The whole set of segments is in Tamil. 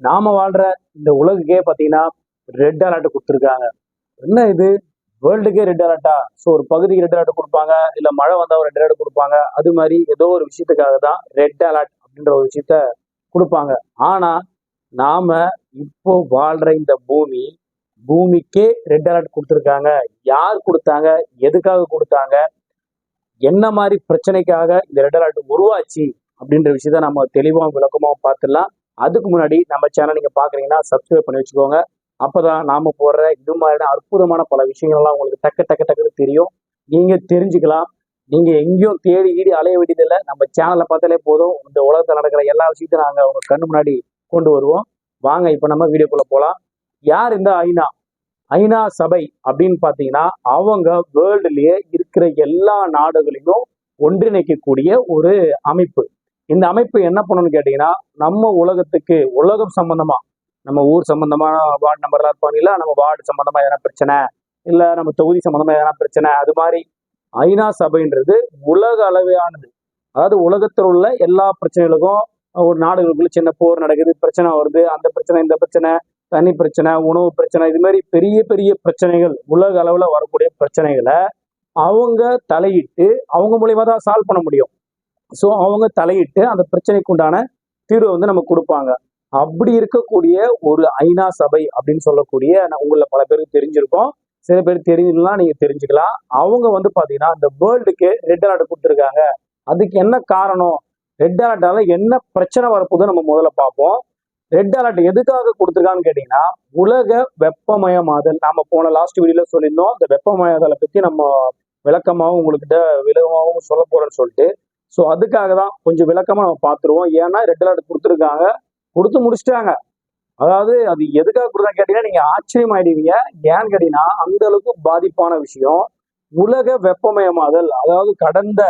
நாம வாழ்ற இந்த உலகுக்கே பார்த்தீங்கன்னா ரெட் அலர்ட் கொடுத்துருக்காங்க. என்ன இது? வேர்ல்டுக்கே ரெட் அலர்ட்டா ஸோ ஒரு பகுதிக்கு ரெட் அலர்ட் கொடுப்பாங்க இல்லை மழை வந்தால் ரெட் அலர்ட் கொடுப்பாங்க அது மாதிரி ஏதோ ஒரு விஷயத்துக்காக தான் ரெட் அலர்ட் அப்படின்ற ஒரு விஷயத்த கொடுப்பாங்க. ஆனா நாம இப்போ வாழ்ற இந்த பூமி பூமிக்கே ரெட் அலர்ட் கொடுத்துருக்காங்க. யார் கொடுத்தாங்க? எதுக்காக கொடுத்தாங்க? என்ன மாதிரி பிரச்சனைக்காக இந்த ரெட் அலர்ட் உருவாச்சு? அப்படின்ற விஷயத்த நம்ம தெளிவாகவும் விளக்கமாகவும் பார்த்துடலாம். அதுக்கு முன்னாடி நம்ம சேனல் நீங்க பாக்குறீங்கன்னா சப்ஸ்கிரைப் பண்ணி வச்சுக்கோங்க. அப்பதான் நாம போடுற இது மாதிரியான அற்புதமான பல விஷயங்கள்லாம் உங்களுக்கு டக்கு டக்கு டக்குன்னு தெரியும். நீங்க தெரிஞ்சுக்கலாம். நீங்க எங்கேயும் தேடி ஈடி அலைய வேண்டியதில்லை. நம்ம சேனலை பார்த்தாலே போதும். இந்த உலகத்தில் நடக்கிற எல்லா விஷயத்தையும் நாங்க உங்க கண்ணு முன்னாடி கொண்டு வருவோம். வாங்க இப்ப நம்ம வீடியோக்குள்ள போலாம். யார் இந்த ஐநா? ஐநா சபை அப்படின்னு பாத்தீங்கன்னா அவங்க வேர்ல்டுலயே இருக்கிற எல்லா நாடுகளையும் ஒன்றிணைக்கக்கூடிய ஒரு அமைப்பு. இந்த அமைப்பு என்ன பண்ணணும்னு கேட்டீங்கன்னா நம்ம உலகத்துக்கு உலகம் சம்பந்தமா நம்ம ஊர் சம்பந்தமா வார்டு நம்பர்லாம் இருப்பாங்கல்ல நம்ம வார்டு சம்பந்தமா எதனா பிரச்சனை இல்ல நம்ம தொகுதி சம்பந்தமா எதனா பிரச்சனை அது மாதிரி ஐநா சபைன்றது உலக அளவையானது அதாவது உலகத்தில் உள்ள எல்லா பிரச்சனைகளுக்கும் ஒரு நாடுகளுக்குள்ள சின்ன போர் நடக்குது பிரச்சனை வருது அந்த பிரச்சனை இந்த பிரச்சனை தனி பிரச்சனை உணவு பிரச்சனை இது மாதிரி பெரிய பெரிய பிரச்சனைகள் உலக அளவில் வரக்கூடிய பிரச்சனைகளை அவங்க தலையிட்டு அவங்க மூலியமா தான் சால்வ் பண்ண முடியும். ஸோ அவங்க தலையிட்டு அந்த பிரச்சனைக்கு உண்டான தீர்வை வந்து நம்ம கொடுப்பாங்க. அப்படி இருக்கக்கூடிய ஒரு ஐநா சபை அப்படின்னு சொல்லக்கூடிய நான் உங்களில் பல பேருக்கு தெரிஞ்சிருக்கோம். சில பேர் தெரிஞ்சிடலாம் நீங்க தெரிஞ்சுக்கலாம். அவங்க வந்து பாத்தீங்கன்னா இந்த வேர்ல்டுக்கு ரெட் அலர்ட் கொடுத்துருக்காங்க. அதுக்கு என்ன காரணம்? ரெட் அலர்ட்டால என்ன பிரச்சனை வரப்போகுது நம்ம முதல்ல பார்ப்போம். ரெட் அலர்ட் எதுக்காக கொடுத்துருக்கான்னு கேட்டீங்கன்னா உலக வெப்பமயமாதல். நாம போன லாஸ்ட் வீடியோல சொல்லியிருந்தோம். இந்த வெப்பமயமாதலை பத்தி நம்ம விளக்கமாகவும் உங்கள்கிட்ட விளக்கமாகவும் சொல்ல போறேன்னு சொல்லிட்டு ஸோ அதுக்காக தான் கொஞ்சம் விளக்கமாக நம்ம பார்த்துருவோம். ஏன்னா ரெட் அலர்ட் கொடுத்துருக்காங்க. கொடுத்து முடிச்சிட்டாங்க. அதாவது அது எதுக்காக கொடுத்தா கேட்டீங்கன்னா நீங்க ஆச்சரியம் ஆயிடுவீங்க ஏன்னு கேட்டீங்கன்னா அந்த அளவுக்கு பாதிப்பான விஷயம். உலக வெப்பமயமாதல் அதாவது கடந்த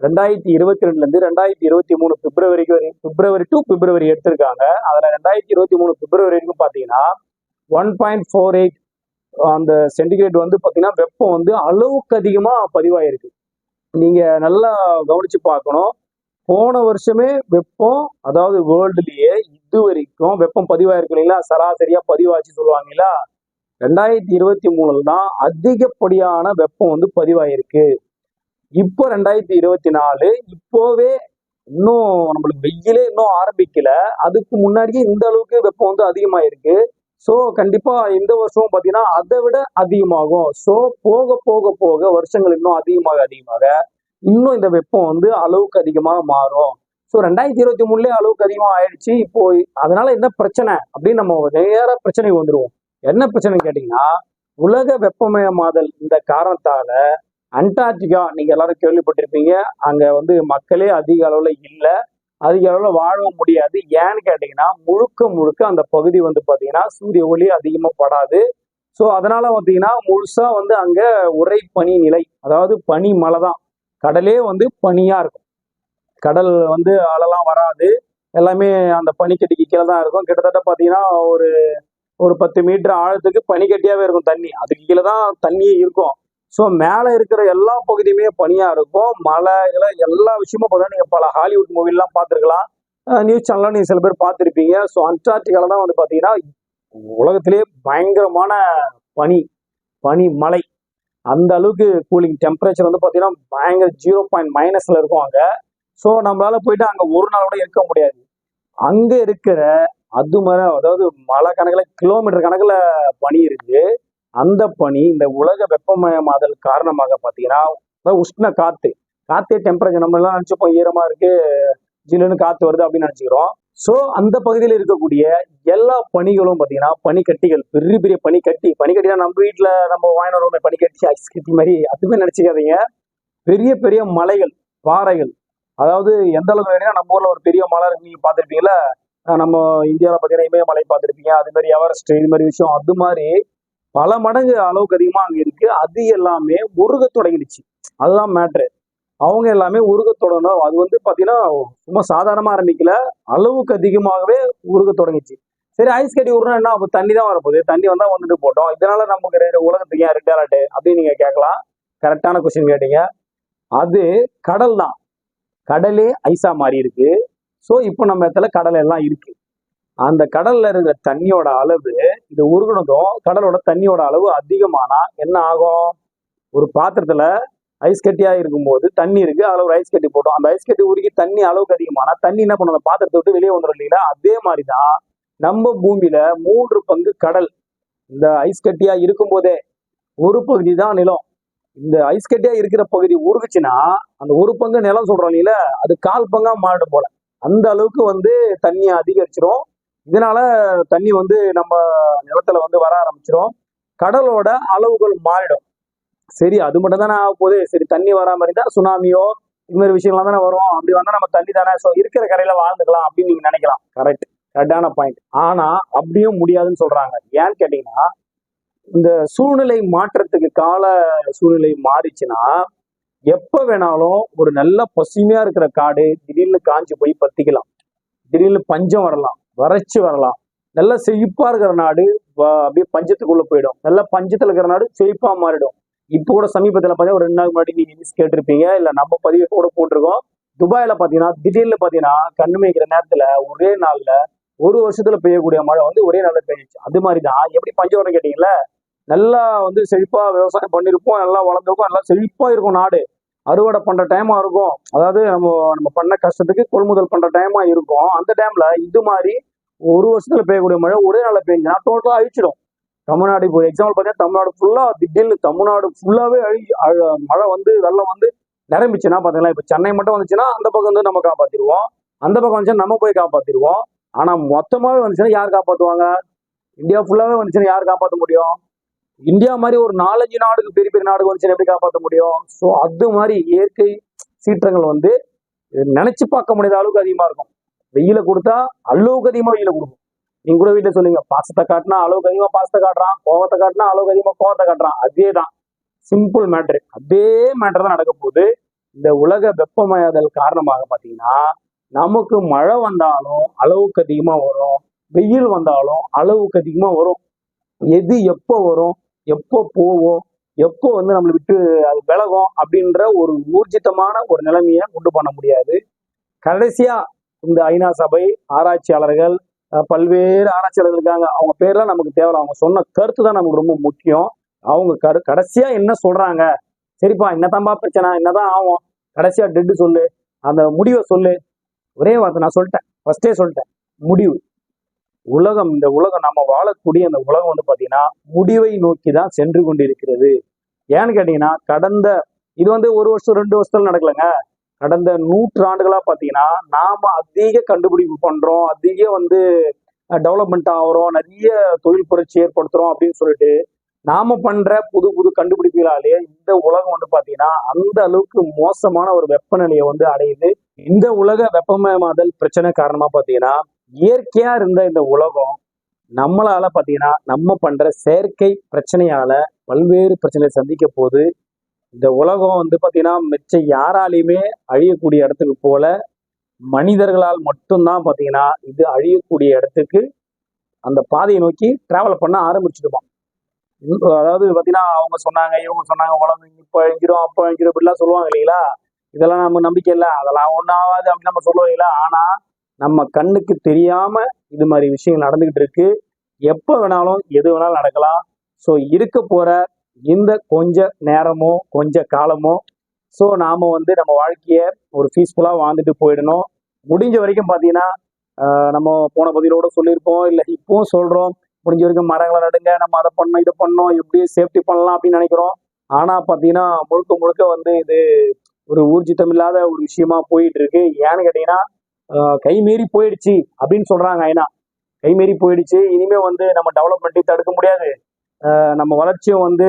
ரெண்டாயிரத்தி இருபத்தி ரெண்டுல இருந்து ரெண்டாயிரத்தி இருபத்தி மூணு பிப்ரவரிக்கு வரை பிப்ரவரி டு பிப்ரவரி எடுத்திருக்காங்க. அதுல ரெண்டாயிரத்தி இருபத்தி மூணு பிப்ரவரி வரைக்கும் பாத்தீங்கன்னா ஒன் பாயிண்ட் ஃபோர் எயிட் அந்த சென்டிகிரேட் வந்து பாத்தீங்கன்னா வெப்பம் வந்து அளவுக்கு அதிகமா பதிவாயிருக்கு. நீங்க நல்லா கவனிச்சு பார்க்கணும். போன வருஷமே வெப்பம் அதாவது வேர்ல்டுலயே இது வரைக்கும் வெப்பம் பதிவாயிருக்கு இல்லைங்களா? சராசரியா பதிவாச்சு சொல்லுவாங்களா ரெண்டாயிரத்தி இருபத்தி மூணுல தான் அதிகப்படியான வெப்பம் வந்து பதிவாயிருக்கு. இப்போ ரெண்டாயிரத்தி இருபத்தி நாலு இப்போவே இன்னும் நம்மளுக்கு வெயிலே இன்னும் ஆரம்பிக்கல. அதுக்கு முன்னாடியே இந்த அளவுக்கு வெப்பம் வந்து அதிகமாயிருக்கு. ஸோ கண்டிப்பாக இந்த வருஷமும் பார்த்தீங்கன்னா அதை விட அதிகமாகும். ஸோ போக போக போக வருஷங்கள் இன்னும் அதிகமாக அதிகமாக இன்னும் இந்த வெப்பம் வந்து அளவுக்கு அதிகமாக மாறும். ஸோ ரெண்டாயிரத்தி இருபத்தி மூணுலேயே அளவுக்கு அதிகமாக ஆயிடுச்சு. இப்போ அதனால என்ன பிரச்சனை? அப்படின்னு நம்ம நேர பிரச்சனைக்கு வந்துடுவோம் என்ன பிரச்சனைன்னு கேட்டிங்கன்னா உலக வெப்பமயமாதல் இந்த காரணத்தால் அண்டார்டிகா நீங்கள் எல்லாரும் கேள்விப்பட்டிருப்பீங்க. அங்கே வந்து மக்களே அதிக அளவில் இல்லை. அதிக அளவில் வாழவும் முடியாது. ஏன்னு கேட்டீங்கன்னா முழுக்க முழுக்க அந்த பகுதி வந்து பாத்தீங்கன்னா சூரிய ஒளி அதிகமா படாது. ஸோ அதனால பார்த்தீங்கன்னா முழுசா வந்து அங்க உரை பனி நிலை அதாவது பனி மலை தான். கடலே வந்து பனியா இருக்கும். கடல் வந்து அலலாம் வராது. எல்லாமே அந்த பனிக்கட்டிக்கு கீழே தான் இருக்கும். கிட்டத்தட்ட பார்த்தீங்கன்னா ஒரு ஒரு பத்து மீட்டர் ஆழத்துக்கு பனிக்கட்டியாவே இருக்கும் தண்ணி. அதுக்கு கீழே தான் தண்ணியே இருக்கும். ஸோ மேலே இருக்கிற எல்லா பகுதியுமே பனியாக இருக்கும். மழை இதெல்லாம் எல்லா விஷயமும் பார்த்தீங்கன்னா நீங்கள் பல ஹாலிவுட் மூவிலாம் பார்த்துருக்கலாம். நியூஸ் சேனல்லாம் நீங்கள் சில பேர் பார்த்துருப்பீங்க. ஸோ அண்டார்டிகாவில் தான் வந்து பார்த்தீங்கன்னா உலகத்திலே பயங்கரமான பனி பனி மலை அந்த அளவுக்கு கூலிங் டெம்பரேச்சர் வந்து பார்த்தீங்கன்னா பயங்கர ஜீரோ பாயிண்ட் மைனஸில் இருக்கும் அங்கே. ஸோ நம்மளால போயிட்டு அங்கே ஒரு நாள் கூட இருக்க முடியாது. அங்கே இருக்கிற அது மாதிரி அதாவது மலை கணக்கில் கிலோமீட்டர் கணக்கில் பனி இருக்குது அந்த பனி இந்த உலக வெப்பமயமாதல் காரணமாக பார்த்தீங்கன்னா உஷ்ண காத்து காத்தே டெம்பரேச்சர் நம்ம எல்லாம் நினச்சிப்போம் ஈரமா இருக்கு ஜில்லுன்னு காத்து வருது அப்படின்னு நினச்சிக்கிறோம். ஸோ அந்த பகுதியில் இருக்கக்கூடிய எல்லா பனிகளும் பார்த்தீங்கன்னா பனிக்கட்டிகள் பெரிய பெரிய பனிக்கட்டி பனிக்கட்டினா நம்ம வீட்டில் நம்ம வாங்கினோமே பனிக்கட்டி ஐஸ் கட்டி மாதிரி அதுவுமே நினச்சிக்காதீங்க. பெரிய பெரிய மலைகள் பாறைகள் அதாவது எந்த அளவுக்கு வேணும்னா நம்ம ஊர்ல ஒரு பெரிய மலை இருக்கு நீங்க பார்த்துருப்பீங்களா நம்ம இந்தியாவில் பார்த்தீங்கன்னா இமயமலை பார்த்துருப்பீங்க அது மாதிரி எவரெஸ்ட் இது மாதிரி விஷயம் அது மாதிரி பல மடங்கு அளவுக்கு அதிகமாக அங்கே இருக்கு. அது எல்லாமே உருக தொடங்கிடுச்சு. அதுதான் மேட்ரு அவங்க எல்லாமே உருக தொடங்கணும். அது வந்து பார்த்தீங்கன்னா சும்மா சாதாரணமாக ஆரம்பிக்கல. அளவுக்கு அதிகமாகவே உருக தொடங்கிச்சு சரி ஐஸ் கட்டி உருனா என்ன அப்போ தண்ணி தான் வரப்போகுது. தண்ணி வந்தால் வந்துட்டு போட்டோம். இதனால நமக்கு ரெண்டு உலகத்துக்கு ஏன் ரெட் அலர்ட் அப்படின்னு நீங்கள் கேட்கலாம். கரெக்டான கொஸ்டின் கேட்டீங்க. அது கடல் தான். கடலே ஐஸா மாறி இருக்கு. ஸோ இப்போ நம்ம இடத்துல கடல் எல்லாம் இருக்கு. அந்த கடல்ல இருக்கிற தண்ணியோட அளவு இது உருகுனதும் கடலோட தண்ணியோட அளவு அதிகமானா என்ன ஆகும்? ஒரு பாத்திரத்துல ஐஸ் கட்டியா இருக்கும்போது தண்ணி இருக்கு. அதில் ஒரு ஐஸ் கட்டி போட்டோம். அந்த ஐஸ் கட்டி உருகி தண்ணி அளவுக்கு அதிகமானா தண்ணி என்ன பண்ணும்? அந்த பாத்திரத்தை விட்டு வெளியே வந்துடும் இல்லைங்களா? அதே மாதிரிதான் நம்ம பூமியில மூன்று பங்கு கடல். இந்த ஐஸ் கட்டியா இருக்கும்போதே ஒரு பகுதி தான் நிலம். இந்த ஐஸ் கட்டியா இருக்கிற பகுதி உருகுச்சுன்னா அந்த ஒரு பங்கு நிலம் சொல்றோம் இல்லைங்களா? அது கால் பங்கா மாறிடும் போல. அந்த அளவுக்கு வந்து தண்ணியை அதிகரிச்சிடும் இதனால தண்ணி வந்து நம்ம நிலத்துல வந்து வர ஆரம்பிச்சிடும் கடலோட அளவுகள் மாறிடும். சரி அது மட்டும் தானே ஆக போகுது. சரி தண்ணி வரா மாதிரி தான் சுனாமியோ இது மாதிரி விஷயம்லாம் தானே வரும். அப்படி வந்தா நம்ம தண்ணி தானே. ஸோ இருக்கிற கரையில வாழ்ந்துக்கலாம் அப்படின்னு நீங்க நினைக்கலாம். கரெக்ட் கரெக்டான பாயிண்ட் ஆனா அப்படியும் முடியாதுன்னு சொல்றாங்க. ஏன்னு கேட்டீங்கன்னா இந்த சூழ்நிலை மாற்றத்துக்கு கால சூழ்நிலை மாறிச்சுன்னா எப்ப வேணாலும் ஒரு நல்ல பசுமையா இருக்கிற காடு திடீர்னு காஞ்சு போய் பத்திக்கலாம். திடீர்னு பஞ்சம் வரலாம். வறட்சி வரலாம். நல்ல செழிப்பா இருக்கிற நாடு அப்படியே பஞ்சத்துக்குள்ள போயிடும். நல்ல பஞ்சத்துல இருக்கிற நாடு செழிப்பா மாறிடும். இப்போ கூட சமீபத்துல பார்த்தீங்கன்னா ஒரு ரெண்டு நாள் முன்னாடி நீங்க நியூஸ் கேட்டிருப்பீங்க இல்ல நம்ம பதிவு கூட போட்டிருக்கோம். துபாயில பாத்தீங்கன்னா திடீர்னு பாத்தீங்கன்னா கண்ணு மேய்க்கிற நேரத்துல ஒரே நாள்ல ஒரு வருஷத்துல பெய்யக்கூடிய மழை வந்து ஒரே நாள்ல பெய்யுச்சு அது மாதிரி தான் எப்படி பஞ்சம் வரும் கேட்டீங்களா நல்லா வந்து செழிப்பா விவசாயம் பண்ணிருப்போம் நல்லா வளர்ந்துருக்கும் நல்லா செழிப்பா இருக்கும் நாடு. அறுவடை பண்ணுற டைமாக இருக்கும். அதாவது நம்ம நம்ம பண்ண கஷ்டத்துக்கு கொள்முதல் பண்ணுற டைமாக இருக்கும். அந்த டைமில் இது மாதிரி ஒரு வருஷத்தில் பெய்யக்கூடிய மழை ஒரே நாளில் பெய்ஞ்சுன்னா டோட்டலாக அழிச்சிடும். தமிழ்நாடு இப்போ எக்ஸாம்பிள் பார்த்தீங்கன்னா தமிழ்நாடு ஃபுல்லாக திடீர்னு தமிழ்நாடு ஃபுல்லாகவே அழி அழ- மழை வந்து வெள்ளம் வந்து நிரம்பிச்சுன்னா பார்த்தீங்களா இப்போ சென்னை மட்டும் வந்துச்சுன்னா அந்த பக்கம் வந்து நம்ம காப்பாற்றிடுவோம் அந்த பக்கம் வந்துச்சுன்னா நம்ம போய் காப்பாற்றிடுவோம் ஆனால் மொத்தமாகவே வந்துச்சுன்னா யார் காப்பாற்றுவாங்க இந்தியா ஃபுல்லாவே வந்துச்சுன்னா யார் காப்பாற்ற முடியும்? இந்தியா மாதிரி ஒரு நாலஞ்சு நாடுக்கு பெரிய பெரிய நாடுக்கு வந்து எப்படி காப்பாற்ற முடியும்? ஸோ அது மாதிரி இயற்கை சீற்றங்கள் வந்து நினைச்சு பார்க்க முடியாத அளவுக்கு அதிகமா இருக்கும். வெயில கொடுத்தா அளவுக்கு அதிகமா வெயில கொடுக்கும். நீங்க கூட வீட்டுல சொல்லுங்க பாசத்தை காட்டினா அளவுக்கு அதிகமா பாசத்தை காட்டுறான் கோவத்தை காட்டினா அளவுக்கு அதிகமா கோவத்தை காட்டுறான். அதே தான். சிம்பிள் மேட்ரு அதே மேட்ரு தான் நடக்க போகுது. இந்த உலக வெப்பமயாதல் காரணமாக பார்த்தீங்கன்னா நமக்கு மழை வந்தாலும் அளவுக்கு அதிகமாக வரும் வெயில் வந்தாலும் அளவுக்கு அதிகமாக வரும். எது எப்போ வரும் எப்போ போகும் எப்போ வந்து நம்மளை விட்டு அது விலகும் அப்படின்ற ஒரு ஊர்ஜிதமான ஒரு நிலைமையை உண்டு பண்ண முடியாது. கடைசியா இந்த ஐநா சபை ஆராய்ச்சியாளர்கள் பல்வேறு ஆராய்ச்சியாளர்கள் இருக்காங்க. அவங்க பேர்லாம் நமக்கு தேவை அவங்க சொன்ன கருத்து தான் நமக்கு ரொம்ப முக்கியம். அவங்க கரு கடைசியா என்ன சொல்றாங்க? சரிப்பா என்னதான்பா பிரச்சனை? என்னதான் ஆகும்? கடைசியா டெட்டு சொல்லு. அந்த முடிவை சொல்லு. ஒரே வார்த்தை நான் சொல்லிட்டேன். ஃபர்ஸ்டே சொல்லிட்டேன். முடிவு. உலகம் இந்த உலகம் நம்ம வாழக்கூடிய அந்த உலகம் வந்து பார்த்தீங்கன்னா முடிவை நோக்கி தான் சென்று கொண்டிருக்கிறது. ஏன்னு கேட்டீங்கன்னா கடந்த இது வந்து ஒரு வருஷம் ரெண்டு வருஷத்துல நடக்கலைங்க. கடந்த நூற்றாண்டுகளா பார்த்தீங்கன்னா நாம அதிக கண்டுபிடிப்பு பண்றோம் அதிக வந்து டெவலப்மெண்ட் ஆகுறோம் நிறைய தொழில் புரட்சி ஏற்படுத்துறோம் அப்படின்னு சொல்லிட்டு நாம பண்ற புது புது கண்டுபிடிப்புகளாலே இந்த உலகம் வந்து பாத்தீங்கன்னா அந்த அளவுக்கு மோசமான ஒரு வெப்பநிலையை வந்து அடையுது. இந்த உலக வெப்பமயமாதல் பிரச்சனை காரணமா பாத்தீங்கன்னா இயற்கையா இருந்த இந்த உலகம் நம்மளால பாத்தீங்கன்னா நம்ம பண்ற செயற்கை பிரச்சனையால பல்வேறு பிரச்சனைகளை சந்திக்க போகுது இந்த உலகம் வந்து பாத்தீங்கன்னா மிச்சம் யாராலையுமே அழியக்கூடிய இடத்துக்கு போல மனிதர்களால் மட்டும்தான் பாத்தீங்கன்னா இது அழியக்கூடிய இடத்துக்கு அந்த பாதையை நோக்கி டிராவல் பண்ண ஆரம்பிச்சுடுவோம் அதாவது பாத்தீங்கன்னா அவங்க சொன்னாங்க இவங்க சொன்னாங்க உலகம் இப்ப அழிஞ்சிரும் அப்ப அழிஞ்சிரும் இப்படிலாம் சொல்லுவாங்க இல்லைங்களா? இதெல்லாம் நம்ம நம்பிக்கை இல்லை அதெல்லாம் ஒன்றும் ஆகாது அப்படின்னு நம்ம சொல்லுவோம் இல்லைங்களா? ஆனா நம்ம கண்ணுக்கு தெரியாம இது மாதிரி விஷயங்கள் நடந்துகிட்டு இருக்கு. எப்போ வேணாலும் எது வேணாலும் நடக்கலாம். ஸோ இருக்க போற இந்த கொஞ்ச நேரமோ கொஞ்ச காலமோ ஸோ நாம வந்து நம்ம வாழ்க்கைய ஒரு பீஸ்ஃபுல்லாக வாழ்ந்துட்டு போயிடணும். முடிஞ்ச வரைக்கும் பார்த்தீங்கன்னா நம்ம போன பதிலோட சொல்லியிருப்போம். இல்லை இப்பவும் சொல்றோம். முடிஞ்ச வரைக்கும் மரங்களை நடுங்க நம்ம அதை பண்ணோம் இதை பண்ணோம் எப்படி சேஃப்டி பண்ணலாம் அப்படின்னு நினைக்கிறோம். ஆனா பார்த்தீங்கன்னா முழுக்க முழுக்க வந்து இது ஒரு ஊர்ஜித்தம் இல்லாத ஒரு விஷயமா போயிட்டு இருக்கு. ஏன்னு கேட்டீங்கன்னா கை மீறி போயிடுச்சு அப்படின்னு சொல்றாங்க ஐநா. கை மீறி போயிடுச்சு. இனிமே வந்து நம்ம டெவலப்மெண்ட்டையும் தடுக்க முடியாது. நம்ம வளர்ச்சியும் வந்து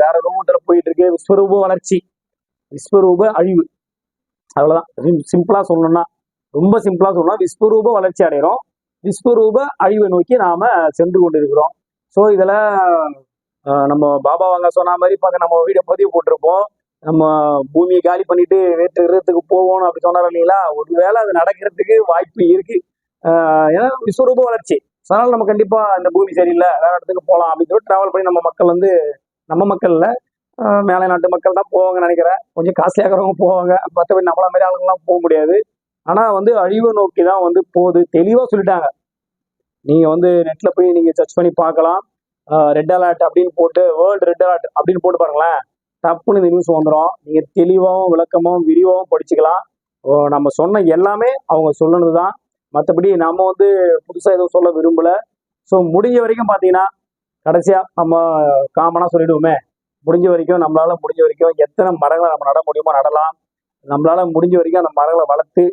வேற ரூபத்துல போயிட்டு இருக்கு. விஸ்வரூப வளர்ச்சி. விஸ்வரூப அழிவு. அவ்வளவுதான். சிம்பிளா சொல்லணும்னா ரொம்ப சிம்பிளா சொல்லலாம் விஸ்வரூப வளர்ச்சி அடைகிறோம் விஸ்வரூப அழிவை நோக்கி நாம சென்று கொண்டிருக்கிறோம். ஸோ இதில் நம்ம பாபா வாங்க சொன்ன மாதிரி பார்க்க நம்ம வீடியோ பதிவு போட்டிருப்போம். நம்ம பூமியை காலி பண்ணிட்டு வேற்று கிரகத்துக்கு போவோம் அப்படி சொன்னார் இல்லைங்களா? ஒருவேளை அது நடக்கிறதுக்கு வாய்ப்பு இருக்கு. ஏன்னா விஸ்வரூப வளர்ச்சி. அதனால நம்ம கண்டிப்பா இந்த பூமி சரியில்லை வேற இடத்துக்கு போகலாம் அப்படின்னு சொல்லி டிராவல் பண்ணி நம்ம மக்கள் வந்து நம்ம மக்கள்ல மேலை நாட்டு மக்கள் தான் போவாங்கன்னு நினைக்கிறேன். கொஞ்சம் காஸ்ட்லியாக போவாங்க. மற்றபடி நம்மள மாதிரி ஆளுங்கெல்லாம் போக முடியாது. ஆனா வந்து அழிவை நோக்கி தான் வந்து போகுது. தெளிவா சொல்லிட்டாங்க. நீங்க வந்து நெட்டில் போய் நீங்க சர்ச் பண்ணி பார்க்கலாம். ரெட் அலர்ட் அப்படின்னு போட்டு வேர்ல்டு ரெட் அலர்ட் அப்படின்னு போட்டு பாருங்களேன். டப்புன்னு நியூஸ் வந்துடும் நீங்கள் தெளிவாகவும் விளக்கமாகவும் விரிவாகவும் படிச்சுக்கலாம். நம்ம சொன்ன எல்லாமே அவங்க சொல்லணுது தான் மற்றபடி நம்ம வந்து புதுசாக எதுவும் சொல்ல விரும்பலை. ஸோ முடிஞ்ச வரைக்கும் பார்த்தீங்கன்னா கடைசியாக நம்ம காமனாக சொல்லிடுவோமே. முடிஞ்ச வரைக்கும் நம்மளால் முடிஞ்ச வரைக்கும் எத்தனை மரங்களை நம்ம நட முடியுமோ நடலாம். நம்மளால் முடிஞ்ச வரைக்கும் அந்த மரங்களை வளர்த்து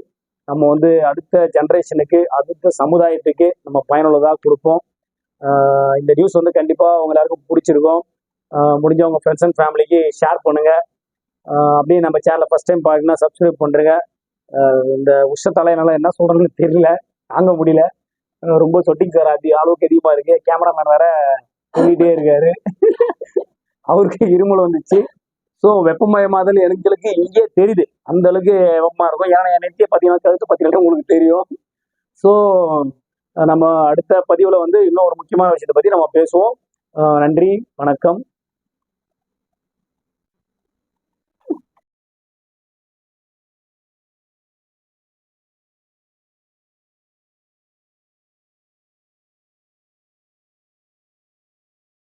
நம்ம வந்து அடுத்த ஜென்ரேஷனுக்கு அடுத்த சமுதாயத்துக்கு நம்ம பயனுள்ளதாக கொடுப்போம். இந்த நியூஸ் வந்து கண்டிப்பாக அவங்க எல்லாருக்கும் பிடிச்சிருக்கும். முடிஞ்சவங்க ஃப்ரெண்ட்ஸ் அண்ட் ஃபேமிலிக்கு ஷேர் பண்ணுங்க. அப்படியே நம்ம சேனலை ஃபஸ்ட் டைம் பார்த்தீங்கன்னா சப்ஸ்கிரைப் பண்ணுறேங்க இந்த உஷத்தால என்னால் என்ன சொல்கிறதுன்னு தெரியல. தாங்க முடியல. ரொம்ப சொட்டிங் சார் அது அளவுக்கு அதிகமாக இருக்கு. கேமராமேன் வேற சொல்லிட்டே இருக்காரு. அவருக்கு இருமல் வந்துச்சு. ஸோ வெப்பமயமாதல் எங்களுக்கு இங்கே தெரியுது. அந்த அளவுக்கு வெப்பமாக இருக்கும். ஏன்னா என் நெத்தியை பார்த்தீங்கன்னா கழுத்து பார்த்தீங்கன்னா உங்களுக்கு தெரியும். ஸோ நம்ம அடுத்த பதிவில் வந்து இன்னும் ஒரு முக்கியமான விஷயத்தை பற்றி நம்ம பேசுவோம். நன்றி. வணக்கம்.